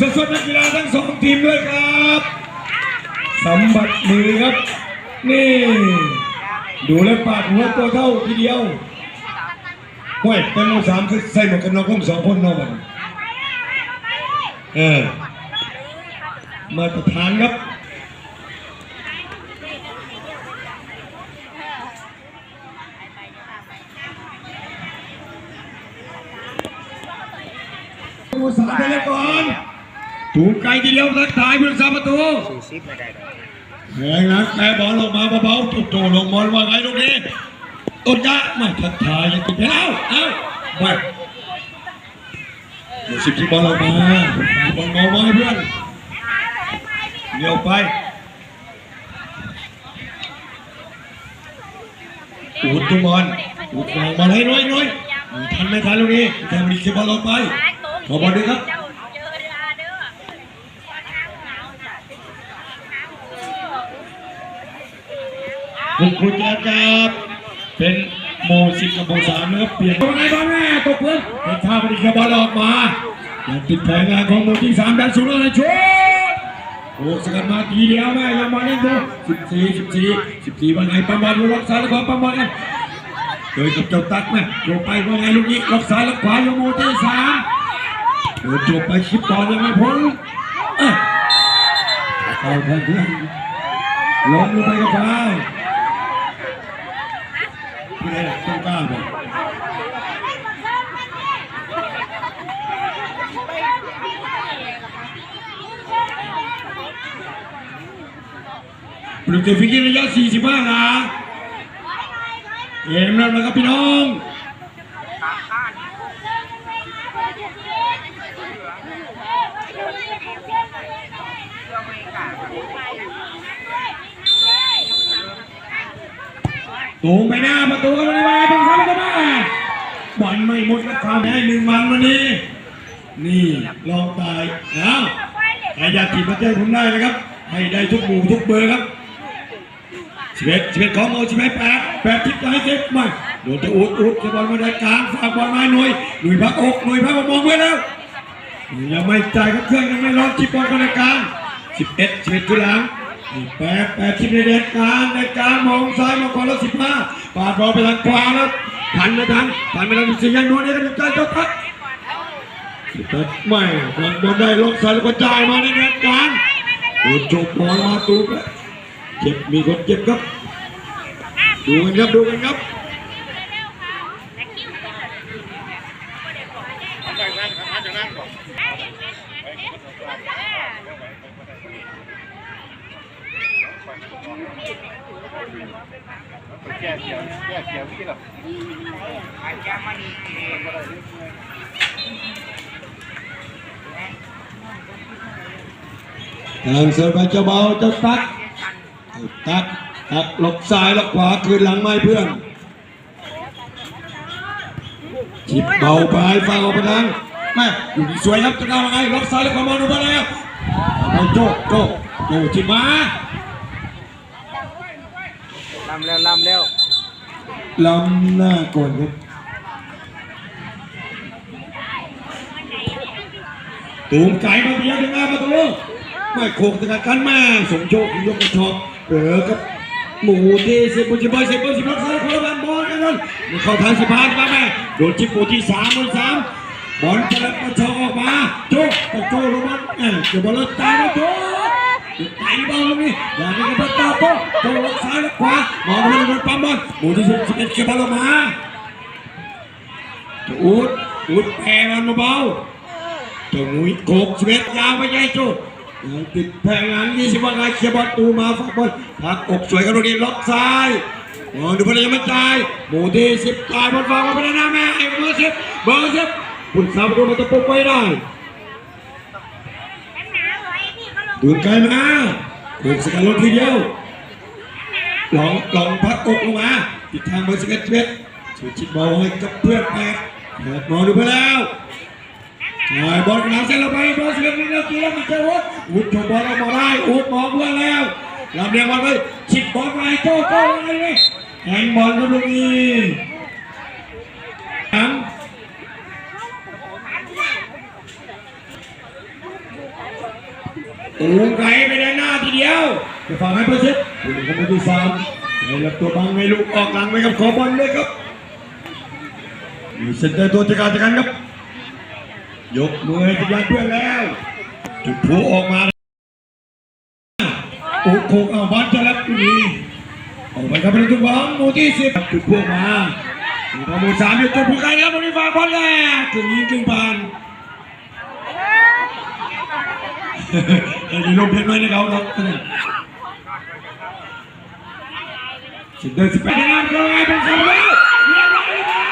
สดๆนักกีฬาทั้งสองทีมด้วยครับสัมผัสมือครับ นี่ ดูแล้วปาดหัวตัวเท่าทีเดียวห้วยเป็นโมสามคือใส่หมวกกันน็อกพุ่งสองคนนอกมันเออมาตรฐานครับ โมสามไปเลยก่อน ถูกไกลทีเดียวทักทายผู้รักษาประตูสี่สิบไม่ได้แรงนะแกบอลลงมาเบาๆตุ๊โตลงบอลว่าไงลูกนี้ต้นยะไม่ทักทายยังติดไปแล้วเอ้าไปเดี๋ยวสิบที่บอลออกมาบอลมองมาให้เพื่อนเลี้ยวไปอุดตุ้มบอลอุดมองบอลให้น้อยน้อยทันไม่ทันลูกนี้แทนมีสิบบอลออกไปขอบอลด้วยครับ คุณครูแจ๊บครับเป็นโมสิกับโมสามนะครับเปลี่ยนตรงไหนบ้างแม่ตกพื้นเป็นท่าปฏิกบอลออกมายังติดแผงงานของโมที่สามดันสูงเลยชุดโอ้สกัดมาทีเดียวแม่ยังมาเล่นดูสิบสี่สิบสี่สิบสี่วันไหนประมาณล็อกซ้าแล้วขวาประมาณกันโดยกับเจ้าตักแม่โยไปว่าไงลูกนี้ล็อกซ้ายแล้วขวาโยโมที่สามโดยจบไปคลิปบอลยังไม่พ้นเอ้ยเอาเพื่อนล้มลงไปกับฟ้า ไม่ได้ต้องกล้าบอกปลุกเตฟิกิระยะ45หลาเอ็มแล้วนะครับพี่น้อง ตูงไปหน้าประตูกันเลยไปเป็นซ้ำกันมาบอลไม่หมดแล้วข่าวได้หนึ่งวันวันนี้ นี่ลองตายเอ้าใครอยากจีบมาเจอผมได้นะครับ ให้ได้ทุกหมู่ทุกเบอร์ครับสิบเอ็ดสิบเอ็ดของโมสิบเอ็ดแปดแปดทิพย์ได้เจ็บมาโดนจะอุดอุดจะบอลมาได้กลางฝากบอลมาหน่วยหน่วยพักอกหน่วยพักมองไว้แล้วยังไม่จ่ายครับเครื่องยังไม่ร้อนจิบบอลกันในกลางสิบเอ็ดสิบเอ็ดคือหลัง แปดแปดที่ในเดนกลางในกลางมองซ้ายมองขวาแล้วสิบห้าปาดบอลไปทางขวาแล้วทันไม่ทันทันไม่ทันเสียงนวลนี่ก็จะใจเจ้าทักสิบแปดไม่บอลบอลได้ลงซ้ายแล้วก็จ่ายมาในเดนกลางโดนจบบอลมาตูไปเจ็บมีคนเจ็บครับดูกันครับดูกันครับ จากนั้นจากนั้นบอก แก่เกี่ยวแก่เกี่ยวพี่หรออันแก้มันนี่ทางเสือไปเจ้าเบาเจ้าตักตักตักหลบซ้ายหลบขวาคืนหลังไม้เพื่อนจิบเบาไปฟังออกไปทางแม่อยู่สวยครับจะเข้ามาไงล็อกซ้ายแล้วขวามองดูไปแล้วเอาโจโจโจจิบมาลำเร็วลำเร็ว ลำหน้าก่อนครับตูมไก่มาเบียดถึงหน้าประตูไม่โคกถึงกันม่สมโชคยกกระชอกเออครับหมูที่สิบบุญสิบใบสิบใบสิบล็อกซ้ายคนละบันบอลกันนั่นมันเข้าทางสิบห้ามาแม่โดนจิบปูที่สามบนสามบอลจะกระชอกออกมาโจ๊กกระโจลงมาเออจะบอลตายนะโจ๊ก ไต่บอลตรงนี้อย่างนี้ก็เป็นตาโตโต้ล็อกซ้ายล็อกขวามองไปโดนปั๊มบอลหมูที่สิบสิบเอ็ดเก็บบอลออกมาจะอุดอุดแพ้มันเบาๆเจ้าหนุ่ยโกกสิบเอ็ดยาวไปใหญ่จุดยังติดแพงงานยี่สิบว่าไงเคียบอลตูมาฝากบอลพักอกสวยกันตรงนี้ล็อกซ้ายมองดูพลังยังไม่จ่ายหมูที่สิบจ่ายบอลฟังมาเป็นหน้าแม่ไอ้เบอร์สิบเบอร์สิบคุณสาวประตูมาตะปุกไว้ได้ ดูไกลมาโกกสกัดลงทีเดียวลองลองพักอกลงมาติดทางบอร์สิบเอ็ดสิบเอ็ดช่วยชิดบอลให้กับเพื่อนแปดแปดมองดูไปแล้วไอ้บอลหลังเส้นเราไปบอลเสียงนี่เราตีแล้วมันเจ้าวุฒิวุฒิชมบอลเรามาได้อุดมองเพื่อนแล้วลำเลียงบอลไปชิดบอลไปโจ้โจ้อะไรนี่แข่งบอลกับลูกนี้หลัง ตูงไก่ไปด้านหน้าทีเดียวจะฟังให้ประสิทธิ์ผู้เล่นคนที่สามในรับตัวบังในลูกออกหลังไปกับขอบอลเลยครับมีเซนเตอร์ตัวจัดการจัดการครับ ยกมือให้ทะยานเพื่อนแล้ว จุดพลุออกมาโอ้โหเอาบอลจะรับตรงนี้ออกไปครับเป็นจุดบอลหมู่ที่สิบจุดพลุมาถึงพอหมู่สามอยู่จุดพลุไกลแล้วตรงนี้ฝากบอลแล้วถึงยิงจึงผ่านเดี๋ยวลงเพลงไว้ใน เขาเราสิบเดือนสิบแปดงานก็ไงเป็นสำเร็จเรียบร้อยแล้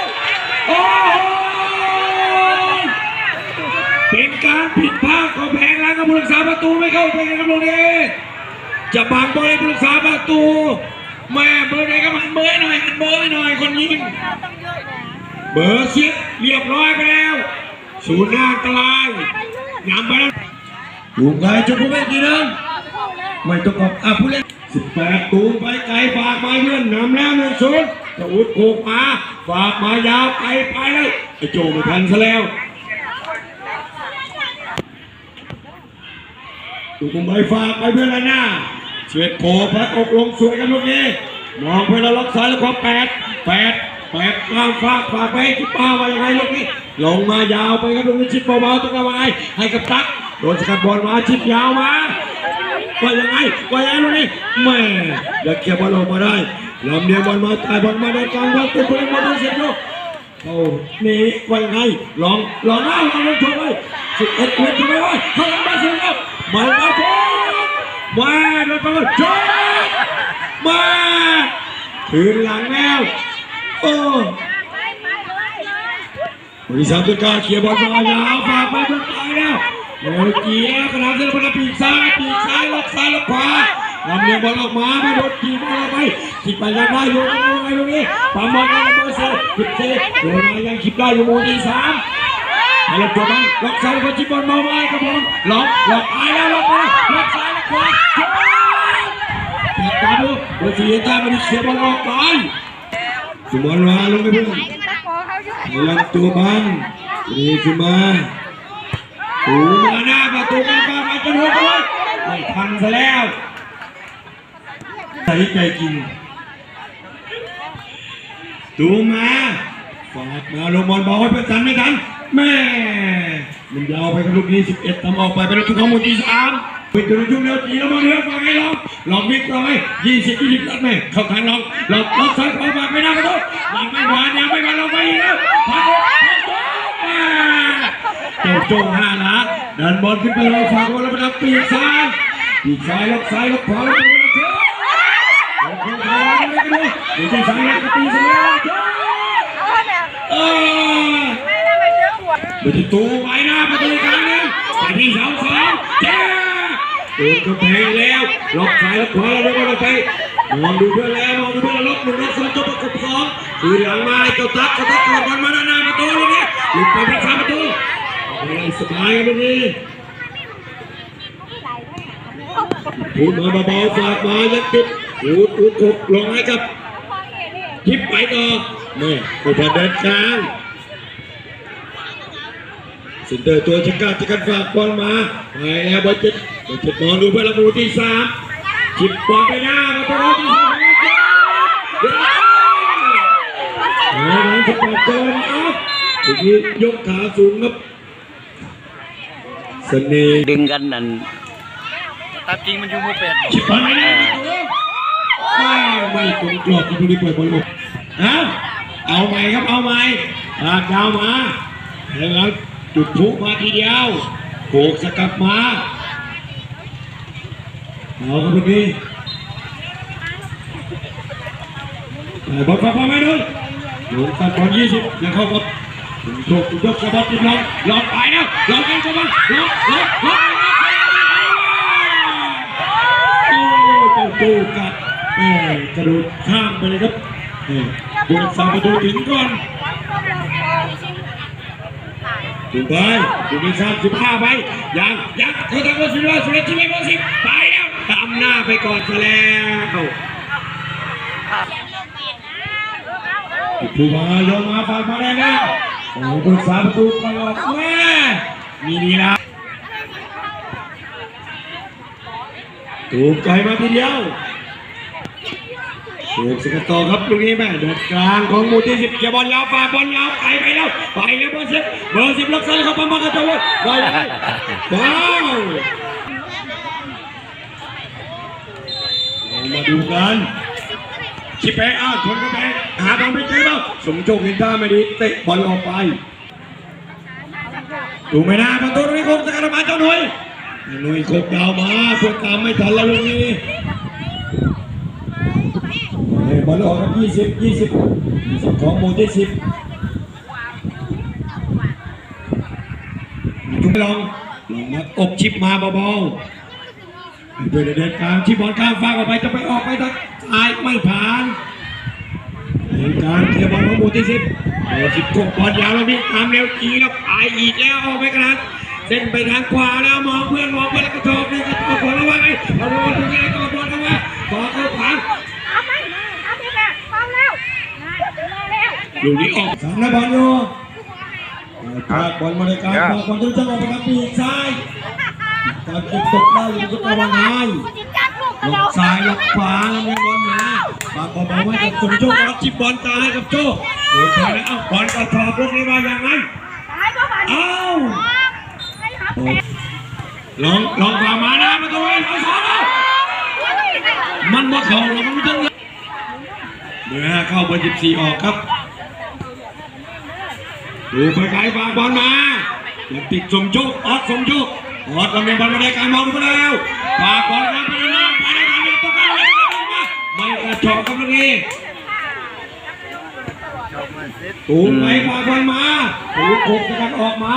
วโอ้โหเป็นการผิดพลาดของแผงแล้วกับผู้รักษาประตูไม่เข้าใจกันครับตรงนี้จะบังบอลให้ผู้รักษาประตูแม่เบอร์ไหนก็มันเบอร์หน่อยมันเบอร์หน่อยคนยิงเบอร์สิบเรียบร้อยไปแล้ว ศูนย์หน้าอันตรายนำไปแล้ว ถูกไกลจุดผู้เล่นทีนึงไม่ต้องกอบอะผู้เล่นสิบแปดตูไปไกลฝากมาเพื่อนนำแล้วหนึ่งศูนย์จะอุดโขกมาฝากมายาวไปไปเลยไอโจไม่ทันซะแล้วตูงไปฝากไปเพื่อนละหน้าเฉียดโผล่พัดอกลงสวยกันลูกนี้มองไปแล้วล็อกซ้ายแล้วขอแปดแปดแปดกลางฝากฝากไปให้ชิป้าว่ายังไงลูกนี้ลงมายาวไปครับลูกนี้ชิปเบาๆต้องระวังให้กับตั๊ก โดนสกัดบอลมาชิปยาวมาว่ายังไงว่ายังไงลูกนี้แม่อยากเก็บบอลออกมาได้ลำเดียวบอลมาจ่ายบอลมาได้กลางวัดเป็นผู้เล่นบอลเสร็จลูกเขาหนีว่ายังไงลองลองหน้าลองลงชมไปสิบเอ็ดเมตรทำไมวะเขาลงมาเสร็จแล้วมาแล้วโอ้มาโดนไปว่าโจ้มาคืนหลังแล้วโอ้บริษัทต้นกล้าเขียร์บอลมายาวฝากไปเพื่อนตายแล้ว โอ้ยเกียร์ขนาดเส้นบอลปีกซ้ายปีกซ้ายล็อกซ้ายล็อกขวาลำเลียงบอลออกมาไม่โดนขี่บอลไปขีดไปยังได้อยู่ยังไงตรงนี้ปั๊มบอลกันเบอร์เซขีดเซโดนมายังขีดได้อยู่โมที่สามให้เราตัวบังล็อกซ้ายแล้วก็ชิบบอลมาไว้ครับผมล็อกล็อกตายแล้วล็อกมาล็อกซ้ายล็อกขวาติดตามดูเบอร์สี่ตามมาดิเสียบอลออกไปสุบอลมาลงไปเพื่อนลำตัวบังรีขึ้นมา ตูมาหน้าประตูกันฟ้ามาจนหัวไปไม่ทันซะแล้วใส่ใจกินตูมาฝากมาลงบอลบอลให้เพื่อนทันไม่ทันแม่มันยาวไปกับลูกนี้ 11ทำออกไปเป็นลูกทุกข้อมูลที่สามไปตัวยุ่งแล้วจีแล้วมาเรือฟังให้ลองลองวิ่งต่อไปยี่สิบยี่สิบลัดแม่เข้าทางลองลองลองซ้ายขวาฝากไปหน้าประตูยังไม่หวานยังไม่หวานลงไปอีกแล้วพัก เจ้าโจ้ห้านะดันบอลขึ้นไปเราฝากบอลแล้วไปทำปีกซ้ายปีกซ้ายล็อกซ้ายล็อกขวาล็อกขวาล็อกขวาล็อกขวาล็อกขวาล็อกขวาเดี๋ยวที่ซ้ายล็อกกระตีซ้ายล็อกขวาเออไปที่ตูไว้หน้าประตูอีกครั้งหนึงไปที่เสาสองเจ้าโดนกระเพงแล้วล็อกซ้ายล็อกขวาแล้วก็ล็อกไปมองดูเพื่อนแล้วมองดูเพื่อนแล้วล็อกหนึ่งล็อกสองจบประกบสองคือหลังมาไอ้เจ้าตักเจ้าตักกอดบอลมาด้านหน้าประตูลูกนี้หลุดไปที่ข้างประตูเอาไป สบายกันลูกนี้พูดมาเบาๆฝากมายัดติดอูดอูดกบลงให้กับทิปไปต่อนี่อุปเดินกลางสินเตอร์ตัวชิกาจะกันฝากบอลมาไปแล้วบอลจิตบอลจิตมองดูเพื่อนละมูที่สามจิบบอลไปหน้ามาตัวที่สามเฮ้ยสปอร์ตเจออัพทีนี้ยกขาสูงครับ เสน่ห์ดึงกันนั่นตามจริงมันอยู่หมู่แปดจิบบอลไปหน้าไม่ไม่ตรงกรอบที่พวกนี้เปิดบอลลงเอาเอาใหม่ครับเอาใหม่ลากยาวมาแล้วจุดพลุมาทีเดียวโขกสกัดมาเอาครับลูกนี้แต่บอลฟ้าไม่ด้วยหลงตัดบอลยี่สิบยังเข้ากับ โชคยกกระบอกติดลองลองไปแล้วลองไปกระบอกลองลองลองโอ้เจ้าตูกัดเอ้กระโดดข้ามไปเลยครับเอ้ดูสามประตูถึงก่อนถึงไปถึงไปสามสิบห้าไปยังยังเขาทำว่าสิบห้าสิบเอ็ดสิบเอ็ดสิบไปแล้วตามหน้าไปก่อนซะแล้วผู้มาโยนมาฝากมาแน่แน่ โอ้โหตัวสามประตูไปออกแม่มีดีแล้วถูกใจมาทีเดียวถูกสกัดต่อครับลูกนี้แม่เดินกลางของมูที่สิบเกียร์บอลยาวฝากบอลยาวไปไปแล้วไปแล้วเบอร์สิบเบอร์สิบล็อกซ้ายเข้าปั๊มมากระโจนได้เลยว้าวมาดูกัน ชิเปะอ้าวชนกระแพงหาทางไม่เจอแล้วสมโชคเห็นท่าไม่ดีเตะบอลออกไปดูไม่น่าประตูตรงนี้คงสกัดมาเจ้าหนุ่ยหนุ่ยคกยาวมาเพื่อตามไม่ทันแล้วลูกนี้บอลออกครับยี่สิบยี่สิบยี่สิบของโมที่สิบทุกลองลองมาอบชิปมาเบาๆเพื่อเดินกลางชิปบอลข้ามฟ้ากออกไปจะไปออกไปทา งซ้ายไม่ผ่านเดินกางเคลียร์บอลของโมที่สิบโมสิบกบอลยาวแล้วนี่ตามเร็วจีแล้วไปอีกแล้วออกไปกระนั้นเส้นไปทางขวาแล้วมองเพื่อนมองเพื่อนแล้วก็ชอบนี่ก็ชอบคนระวังไอ้เราโดนตรงนี้ก็โดนกันว่าต่อเข้าขวาเอาไปเอาไปแบบพร้อมแล้วมาแล้วลูกนี้ออกสามนักบอลอยู่พาบอลมาในกางพาบอลทุกจังหวะไปทางปีกซ้ายการเก็บตกได้อยู่ที่ตะวันหาย คุณจิจับลูกกระล็โดอกดซ้ายล็อกขวาแล้วมีบอลมาปากบอลไว้กับสมโชครับจิบบอลตาให้กับโจ้โดนไปแล้วเอ้าบอลกระชอกลูกนี้มาอย่างนั้นตายก็มาเอ้าให้หับแตกลองลองฝ่ามานะประตูเองเอาสองเอามันว่าเขาเรามันไม่ต้องเลยเบอร์ห้าเข้าเบอร์สิบสี่ออกครับดูไปไกลฝากบอลมาเดี๋ยวติดสมโชคออดสมโชคออดลำเลียงบอลมาได้การมองดูไปแล้วฝากบอลมา อกครับลูกนี้ตูนไปฝาบอลมาตูนโขกกันออกมา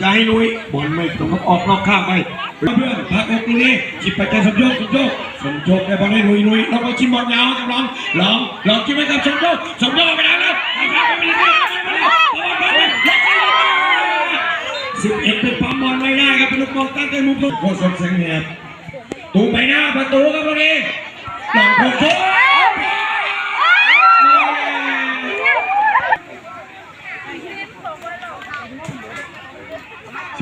จะให้ลุยบอลไม่ตรงกับออกนอกข้างไปเพื่อนพักอกลูกนี้จิบไปเจอสมโชคสมโชคสมโชคได้บอลให้ลุยลุยแล้วก็ชิมบอลยาวกับลองลองลองชิมไปกับสมโชคสมโชคไปแล้วนะสิบเอ็ดเป็นปั๊มบอลไม่ได้ครับเป็นลูกบอลตั้งใจมุมตัวโคตรสดแสงแหบตูไปหน้าประตูครับตรงนี้หลังโคโค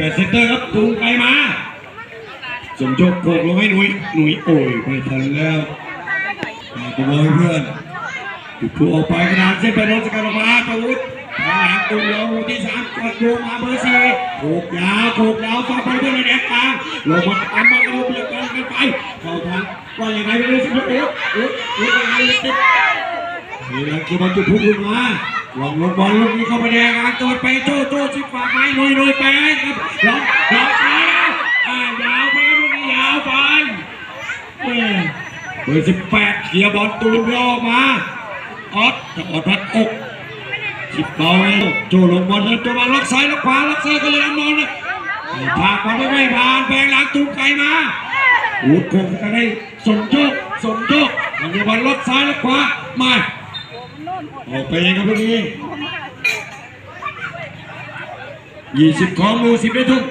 ปดเซนเตอร์ครับตูไปมาสมโชคโกกลงให้หนุ่ยหนุ่ยโอ้ยไม่ทันแล้วมาตัวบอลเพื่อนถูกออกไปกระดานเส้นไปรถสกัดออกมาประวุฒิทางหลังตูลงที่สามกดลงมาเบอร์สี่โขกยาวโขกยาวฟังไปเพื่อนในแดนกลางลงมาตามมาก็ลงเบียนกันไปเข้าทางว่าอย่างไรไม่รู้สิบเอ็ดเอ็ดเอ็ดยังไงเลยติดนี่แหละคือบอลจุดพุ่งขึ้นมา ลองลงบอลลูกนี้เข้าไปแดงกางตัวไปโจ้โจ้ชิบฝาไม้หนุยหนุยไปให้ครับลองลองไปอ่ายาวไปลูกนี้ยาวไปเบอร์สิบแปดเคลียบอลตูนออมาออดจะออดพัดอกสิบเบาแล้โจลงบอลแล้วโจมาล็อกซ้ายล็อกขวาล็อกซ้ายก็เลยนำนอนนะผ่านบอลไม่ผ่านแบงหลังตุ้งไก่มาหูดโคงกันได้สมโชคสมโชคมันจะบอลล็อกซ้ายล็อกขวามา ออกไปเองครับลูกนี้ยี่สิบของมูสิบได้ทุก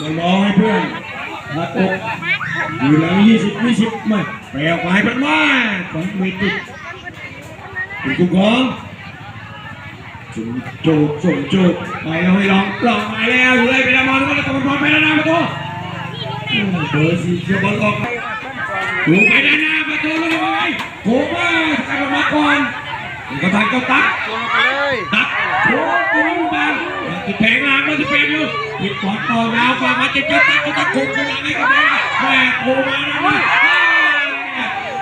มามองให้เพื่อนหักอกอยู่หลังยี่สิบยี่สิบไม่แปลออกไปเป็นว่าของม่ติดติดกุกองส่งโจกส่งโจกไปแล้วให้ลองลองมาแล้วอยู่เลยไปแล้วมองแล้วก็บอลไปแล้วนะประตู เบอร์สี่เชียร์บอลออกอยู่ไปด้านหน้าประตูแล้วไปโค้งมาการมาก่อนก็ทางก็ตักตักโค้งโค้งมาติดแผงหลังมันจะเป็นอยู่ติดบอลต่อยาวกว่ามันจะจะตักก็ตักโค้งหลังให้กับแม่แม่โค้งมาแล้ว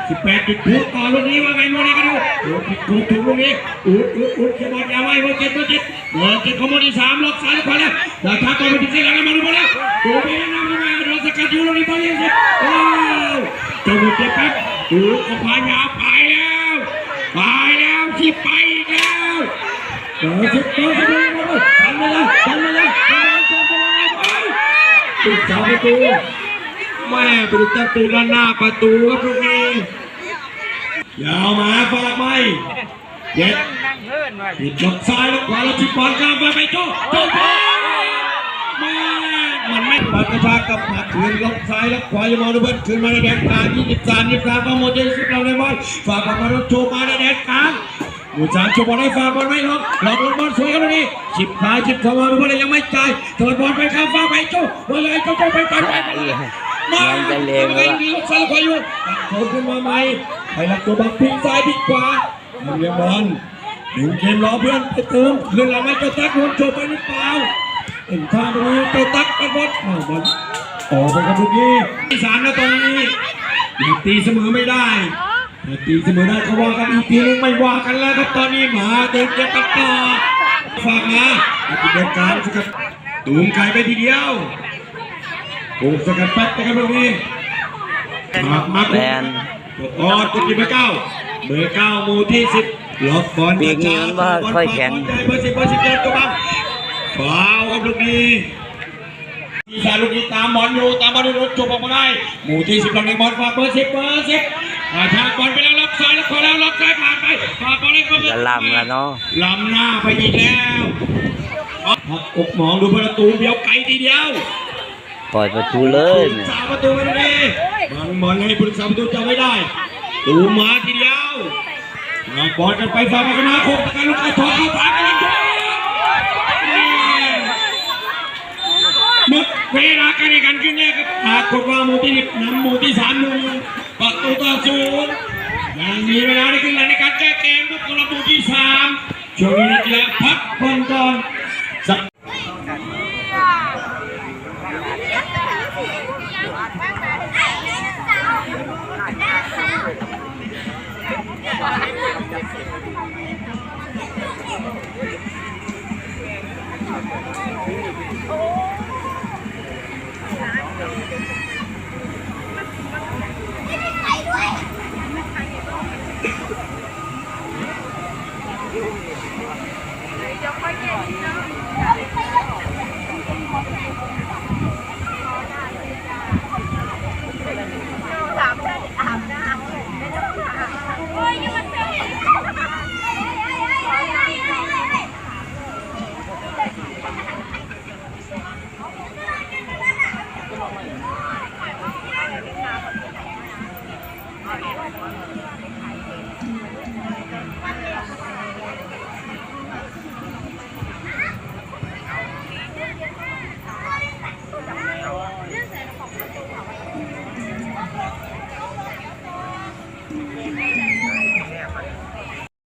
สิบแปดจุดถูกต่อลูกนี้ว่าไงลูกนี้กันดูโอ้ผิดถูกถูกลูกนี้อุดอุดอุดเขียบอลยาวไว้เบอร์เจ็ดเบอร์เจ็ดเบอร์เจ็ดขโมยที่สามล็อกซ้ายล็อกขวาแล้วดาวท้าต่อไปที่สี่หลังมาดูบอลแล้วดูไปแล้วนะากัดอยู่ลูกนี้บอลยี่สิบว้าวจมูกเจ็บแป๊บดูก็พายาไปแล้วไปแล้วที่ไปแล้วเปิดสิบเปิดสิบเลยมาเลยทำเลยทำเลยทำเลยทำเลยไปปิดสาประตูแม่ปดูจับตูด้านหน้าประตูครับลูกนี้ยาวมาฝากไม่เย็ดนั่งเฮิดล็อกซ้ายแล็อกขวาแล้วชิบบอลข้ามไปไปโจ้โจ้ ปัดกระชากกับหมัดคืนล็อกซ้ายล็อกขวาอย่ามองดูเบิ้ลคืนมาในแดนกลาง23 23ก็หมดเจ็ดสิบเราเลยบอลฝากออกมาโดนโชว์มาในแดนกลางหมู่สามชมบอลให้ฟาบอลไม่ล็อกหลอกลงบอลสวยครับตรงนี้ฉิบซ้ายฉิบขวาไปบอลยังไม่จ่ายถอดบอลไปข้ามฟ้าไปโจ้บอลเลยโจ้โจ้ไปไปไปยังจะเลงเลยมีลูกซ้ายขวาอยู่ตัดโผล่ขึ้นมาใหม่ไปรับตัวบังพิงซ้ายพิงขวาเรียบอลดึงเกมรอเพื่อนไปเติมขึ้นหลังให้เจ้าตั๊กโดนโจไปหรือเปล่า เอ็นทางตรงนี้เจ้าตั๊กไปบอลอ้าวบอลออกไปครับลูกนี้ที่สามแล้วตอนนี้ยังตีเสมอไม่ได้ถ้าตีเสมอได้เขาว่ากันอีกทีนึงไม่ว่ากันแล้วครับตอนนี้หมาเดินเกมกันต่อฝากมาติดเดินกลางสกัดตูมไก่ไปทีเดียวโอ้สกัดแป๊บนะครับลูกนี้มามาแลนออดตัวที่เบอร์เก้าเบอร์เก้าหมู่ที่สิบล็อกบอลปีกนี้มันว่าค่อยแข็งเบอร์สิบเบอร์สิบเดินตัวบัง ฟาวครับลูกนี้ทีสาลูกนี้ตามบอลอยู่ตามบอลอยู่รถจบออกมาได้หมู่ที่สิบลำหนึ่งบอลฝากเบอร์สิบเบอร์สิบอาทางบอลไปแล้วล็อกซ้ายแล้วขอแล้วล็อกซ้ายผ่านไปฝากบอลให้เขาจะลำแล้วเนาะลำหน้าไปอีกแล้วหักอกหมองดูประตูเดียวไกลทีเดียวปล่อยประตูเลยเนี่ยสามประตูไปเลยบอลบอลให้ผู้รักษาประตูจำไม่ได้ตูมาทีเดียวมาบอลกันไปฝ่ายพัฒนาโคกตะการลูกไอ้ทองเข้าผ่านกันเลย เวลาการแข่งขันขึ้นแรกครับปรากฏว่าหมู่ที่หนึ่งนำหมู่ที่สามหนึ่งประตูต่อศูนย์ยังมีเวลาในขึ้นหลังในการแก้เกมครับสำหรับหมู่ที่สามช่วงนี้นักกีฬาพักบอลก่อนสัก